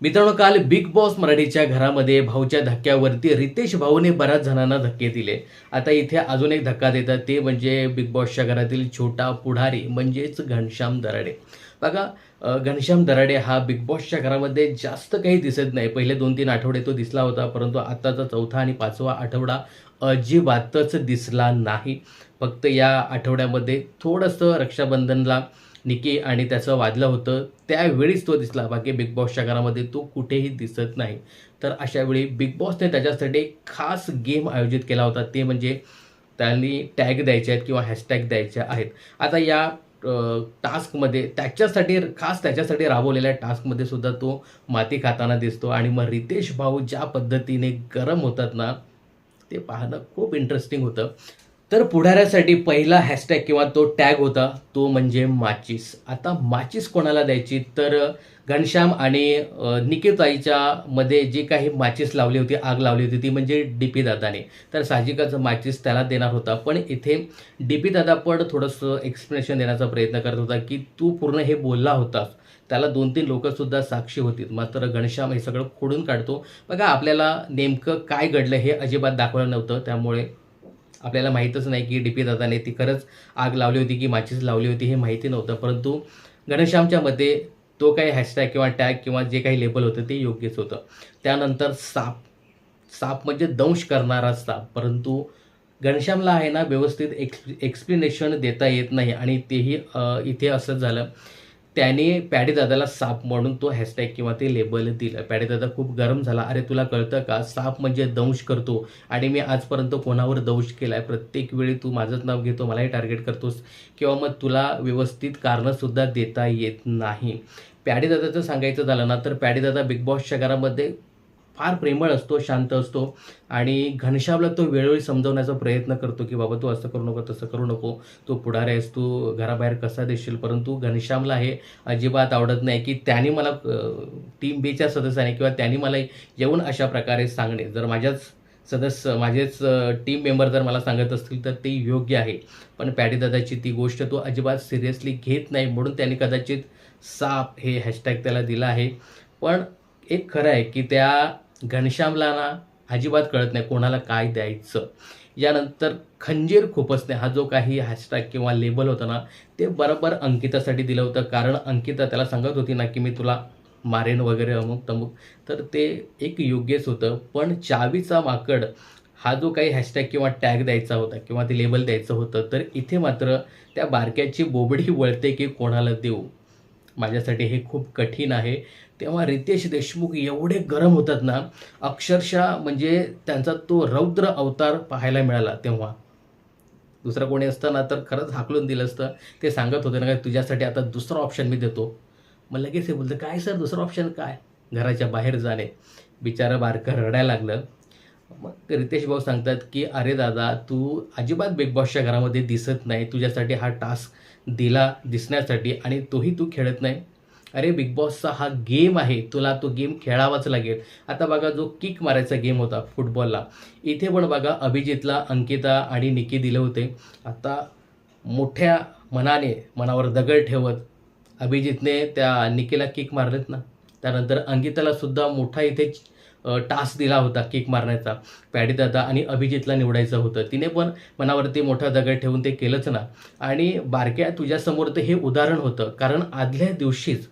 मित्रांनो काल big boss मराठीच्या घरामध्ये भाऊच्या धक्क्यावरती रितेश भाऊने बऱ्याच जणांना धक्के दिले. आता इथे अजून एक धक्का देतात ते म्हणजे बिग बॉसच्या घरातील छोटा पुढारी म्हणजेच घनश्याम दराडे. बघा घनश्याम दराडे हा बिग बॉसच्या घरामध्ये जास्त काही दिसत नाही. पहिले दोन तीन आठवडे तो दिसला होता परंतु आत्ताचा चौथा आणि पाचवा आठवडा अजिबातच दिसला नाही. फक्त या आठवड्यामध्ये थोडंसं रक्षाबंधनला निकी आणि त्याचं वाजलं होतं त्यावेळीच तो दिसला. बाकी बिग बॉसच्या घरामध्ये तो कुठेही दिसत नाही. तर अशावेळी बिग बॉसने त्याच्यासाठी एक खास गेम आयोजित केला होता. ते म्हणजे त्यांनी टॅग द्यायचे आहेत किंवा हॅशटॅग द्यायचे आहेत. आता या टास्कमध्ये त्याच्यासाठी खास त्याच्यासाठी राबवलेल्या टास्कमध्ये सुद्धा तो माती खाताना दिसतो. आणि मग रितेश भाऊ ज्या पद्धतीने गरम होतात ना ते पाहणं खूप इंटरेस्टिंग होतं. तर पुढाऱ्यासाठी पहिला हॅशटॅग किंवा तो टॅग होता तो म्हणजे माचीस. आता माचीस कोणाला द्यायची? तर घनश्याम आणि निकेताईच्या मध्ये जी काही माचीस लावली होती आग लावली होती ती म्हणजे डी पी दादाने. तर साहजिकच माचीस त्याला देणार होता. पण इथे डी पी दादा पण थोडंसं एक्सप्लेनेशन देण्याचा प्रयत्न करत होता की तू पूर्ण हे बोलला होतास. त्याला दोन तीन लोकंसुद्धा साक्षी होती मात्र घनश्याम हे सगळं खोडून काढतो. बघा आपल्याला नेमकं काय घडलं हे अजिबात दाखवलं नव्हतं. त्यामुळे आपल्याला माहीतच नाही की डी पी दादाने ती खरंच आग लावली होती की माचीस लावली होती हे माहिती नव्हतं. परंतु घनश्यामच्या मते तो काही हॅशटॅग किंवा टॅग किंवा जे काही लेबल होतं ते योग्यच होतं. त्यानंतर साप. साप म्हणजे दंश करणारा साप. परंतु घनश्यामला आहे ना व्यवस्थित एक्स एक्सप्लेनेशन देता येत नाही. आणि तेही इथे असं झालं त्याने पॅडेदादाला साप म्हणून तो हॅशटॅग किंवा ते लेबल दिलं. पॅडेदादा खूप गरम झाला. अरे तुला कळतं का? साप म्हणजे दंश करतो. आणि मी आजपर्यंत कोणावर दंश केला आहे प्रत्येक वेळी तू माझंच नाव घेतो मलाही टार्गेट करतोस. किंवा मग तुला व्यवस्थित कारणंसुद्धा देता येत नाही. पॅडीदादाचं सांगायचं झालं ना तर पॅडेदादा बिग बॉसच्या घरामध्ये फार प्रेमळ असतो शांत असतो आणि घनश्यामला तो वेळोवेळी समजवण्याचा प्रयत्न करतो की बाबा तू असं करू नको तसं करू नको. तू पुढारी आहेस तू घराबाहेर कसा देशील परंतु घनश्यामला हे अजिबात आवडत नाही की त्याने मला टीम बीच्या सदस्याने किंवा त्यांनी मला येऊन अशा प्रकारे सांगणे. जर माझ्याच सदस्य माझेच टीम मेंबर जर मला सांगत असतील तर ते योग्य आहे. पण पॅडीदादाची ती गोष्ट तो अजिबात सिरियसली घेत नाही म्हणून त्यांनी कदाचित साप हे हॅशटॅग त्याला दिलं आहे. पण एक खरं आहे की त्या घनश्यामला ना अजिबात कळत नाही कोणाला काय द्यायचं. यानंतर खंजीर खुपसणे हा जो काही हॅशटॅग किंवा लेबल होता ना ते बरोबर अंकितासाठी दिलं होतं. कारण अंकिता त्याला सांगत होती ना की मी तुला मारेन वगैरे अमुक तमुक. तर ते एक योग्यच होतं. पण चावीचा माकड हा जो काही हॅशटॅग किंवा टॅग द्यायचा होता किंवा ते लेबल द्यायचं होतं तर इथे मात्र त्या बारक्याची बोबडी वळते की कोणाला देऊ. माझ्यासाठी हे खूप कठीण आहे. तेव्हा रितेश देशमुख एवढे गरम होतात ना अक्षरशः म्हणजे त्यांचा तो रौद्र अवतार पाहायला मिळाला तेव्हा. दुसरं कोणी असतं ना तर खरंच हाकलून दिलं असतं. ते सांगत होते ना काय तुझ्यासाठी आता दुसरा ऑप्शन मी देतो. मग लगेच हे बोलतं काय सर दुसरं ऑप्शन काय? घराच्या बाहेर जाणे. बिचारं बारकं रडायला लागलं. मग रितेश भाऊ सांगतात की अरे दादा तू अजिबात बिग बॉसच्या घरामध्ये दिसत नाही. तुझ्यासाठी हा टास्क दिला दिसण्यासाठी आणि तोही तू खेळत नाही. अरे बिग बॉसचा हा गेम आहे तुला तो गेम खेळावाच लागेल. आता बघा जो किक मारायचा गेम होता फुटबॉलला. इथे पण बघा अभिजितला अंकिता आणि निकी दिले होते. आता मोठ्या मनाने मनावर दगड ठेवत अभिजितने त्या निकीला किक मारलेत ना. त्यानंतर अंकिताला सुद्धा मोठा इथे टास्क दिला होता किक मारण्याचा पॅडीदादा आणि अभिजितला निवडायचं होतं. तिने पण मनावरती मोठा दगड ठेवून ते केलंच ना. आणि बारक्या तुझ्यासमोर तर हे उदाहरण होतं कारण आदल्या दिवशीच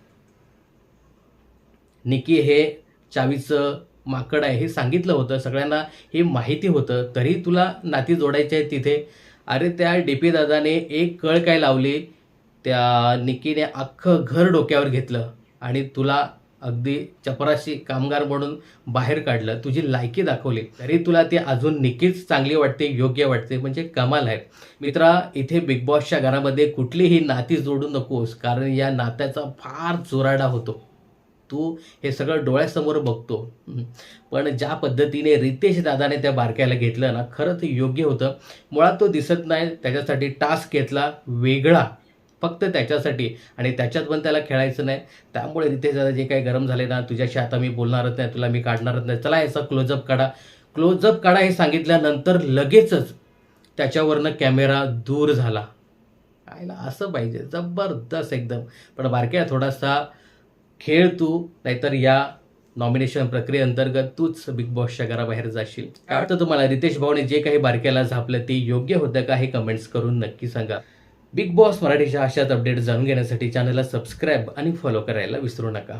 निकी हे चावीचं माकड आहे हे सांगितलं होतं. सगळ्यांना हे माहिती होतं. तरी तुला नाती जोडायचे आहे तिथे. अरे त्या डी पी दादाने एक कळ काय लावली? त्या निकीने अख्खं घर डोक्यावर घेतलं आणि तुला अगदी चपराशी कामगार म्हणून बाहेर काढलं. तुझी लायकी दाखवली. तरी तुला ती अजून निकीच चांगली वाटते योग्य वाटते. म्हणजे कमाल आहे. मित्रा इथे बिग बॉसच्या घरामध्ये कुठलीही नाती जोडू नकोस. कारण या नात्याचा फार चुराडा होतो. तू हे सगळं डोळ्यासमोर बघतो. पण ज्या पद्धतीने रितेश दादाने त्या बारक्याला घेतलं ना खरं ते योग्य होतं. मुळात तो दिसत नाही. त्याच्यासाठी टास्क घेतला वेगळा. फक्त त्याच्यासाठी. आणि त्याच्यात पण त्याला खेळायचं नाही. त्यामुळे रितेश दादा जे काही गरम झाले ना तुझ्याशी आता मी बोलणारच नाही तुला मी काढणारच नाही. चला याचा क्लोजअप काढा. क्लोजअप काढा हे सांगितल्यानंतर लगेचच त्याच्यावरनं कॅमेरा दूर झाला. आयला असं पाहिजे जबरदस्त एकदम. पण बारक्या थोडासा खेळ तू नाहीतर या नॉमिनेशन प्रक्रियेअंतर्गत तूच बिग बॉसच्या घराबाहेर जाशील. काय वाटतं तुम्हाला? रितेश भाऊने जे काही बारक्याला झापलं ते योग्य होतं का? हे कमेंट्स करून नक्की सांगा. बिग बॉस मराठीच्या अशाच अपडेट जाणून घेण्यासाठी चॅनलला सबस्क्राईब आणि फॉलो करायला विसरू नका.